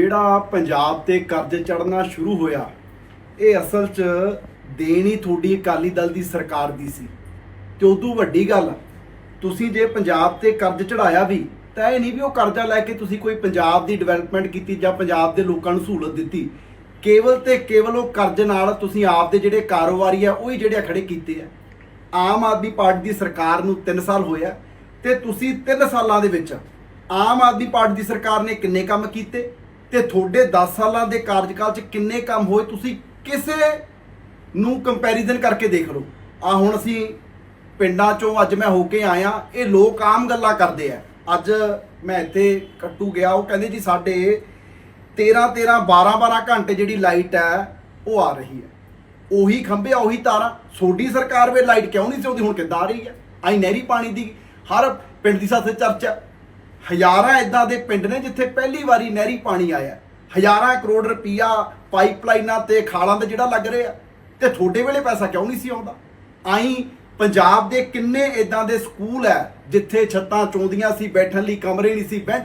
ਜਿਹੜਾ ਪੰਜਾਬ ਤੇ ਕਰਜ਼ ਚੜਨਾ ਸ਼ੁਰੂ ਹੋਇਆ, ਇਹ ਅਸਲ 'ਚ ਦੇਣੀ ਤੁਹਾਡੀ ਅਕਾਲੀ ਦਲ ਦੀ ਸਰਕਾਰ ਦੀ ਸੀ। ਤੇ ਉਦੋਂ ਵੱਡੀ ਗੱਲ, ਤੁਸੀਂ ਜੇ ਪੰਜਾਬ ਤੇ ਕਰਜ਼ ਚੜਾਇਆ ਵੀ, ਤਾਂ ਇਹ ਨਹੀਂ ਵੀ ਉਹ ਕਰਜ਼ਾ ਲੈ ਕੇ ਤੁਸੀਂ ਕੋਈ ਪੰਜਾਬ ਦੀ ਡਿਵੈਲਪਮੈਂਟ ਕੀਤੀ ਜਾਂ ਪੰਜਾਬ ਦੇ ਲੋਕਾਂ ਨੂੰ ਸਹੂਲਤ ਦਿੱਤੀ। ਕੇਵਲ ਤੇ ਕੇਵਲ ਉਹ ਕਰਜ਼ ਨਾਲ ਤੁਸੀਂ ਆਪ ਦੇ ਜਿਹੜੇ ਕਾਰੋਬਾਰੀ ਆ, ਉਹ ਹੀ ਜਿਹੜੇ ਖੜੇ ਕੀਤੇ ਆ। ਆਮ ਆਦਮੀ ਪਾਰਟੀ ਦੀ ਸਰਕਾਰ ਨੂੰ 3 ਸਾਲ ਹੋਇਆ, ਤੇ ਤੁਸੀਂ 3 ਸਾਲਾਂ ਦੇ ਵਿੱਚ ਆਮ ਆਦਮੀ ਪਾਰਟੀ ਦੀ ਸਰਕਾਰ ਨੇ ਕਿੰਨੇ ਕੰਮ ਕੀਤੇ? ਤੇ ਤੁਹਾਡੇ 10 ਸਾਲਾਂ ਦੇ ਕਾਰਜਕਾਲ 'ਚ ਕਿੰਨੇ ਕੰਮ ਹੋਏ ਤੁਸੀਂ ਕਿਸੇ ਨੂੰ ਕੰਪੈਰੀਜ਼ਨ ਕਰਕੇ ਦੇਖ ਲਓ। ਆ ਹੁਣ ਅਸੀਂ ਪਿੰਡਾਂ 'ਚੋਂ ਅੱਜ ਮੈਂ ਹੋ ਕੇ ਆਇਆ, ਇਹ ਲੋਕ ਆਮ ਗੱਲਾਂ ਕਰਦੇ ਆ। ਅੱਜ ਮੈਂ ਇੱਥੇ ਕੱਟੂ ਗਿਆ, ਉਹ ਕਹਿੰਦੇ ਜੀ ਸਾਡੇ 13 13 12 12 ਘੰਟੇ ਜਿਹੜੀ ਲਾਈਟ ਹੈ, ਉਹ ਆ ਰਹੀ ਹੈ। ਉਹੀ ਖੰਭੇ ਉਹੀ ਤਾਰਾਂ। ਛੋਟੀ ਸਰਕਾਰ ਵੇ ਲਾਈਟ ਕਿਉਂ ਨਹੀਂ ਸੀ ਉਹਦੀ ਹੁਣ ਕਿੱਦਾਂ ਆ ਰਹੀ ਹੈ? ਆਈ ਨਹਿਰੀ ਪਾਣੀ ਦੀ ਹਰ ਪਿੰਡ ਦੀ ਸਾਥੇ ਚਰਚਾ ਹਜ਼ਾਰਾਂ ਇਦਾਂ ਦੇ ਪਿੰਡ ਨੇ ਜਿੱਥੇ ਪਹਿਲੀ ਵਾਰੀ ਨਹਿਰੀ ਪਾਣੀ ਆਇਆ। ਹਜ਼ਾਰਾਂ ਕਰੋੜ ਰੁਪਈਆ ਪਾਈਪਲਾਈਨਾਂ ਤੇ ਖਾਲਾਂ ਤੇ ਜਿਹੜਾ ਲੱਗ ਰਿਹਾ। ਤੇ ਤੁਹਾਡੇ ਵੇਲੇ ਪੈਸਾ ਕਿਉਂ ਨਹੀਂ ਸੀ ਆਉਂਦਾ? ਆਈ ਪੰਜਾਬ ਦੇ ਕਿੰਨੇ ਇਦਾਂ ਦੇ ਸਕੂਲ ਹੈ ਜਿੱਥੇ ਛੱਤਾਂ ਚੋਂਦੀਆਂ ਸੀ, ਬੈਠਣ ਲਈ ਕਮਰੇ ਨਹੀਂ ਸੀ, ਬੈਂਚ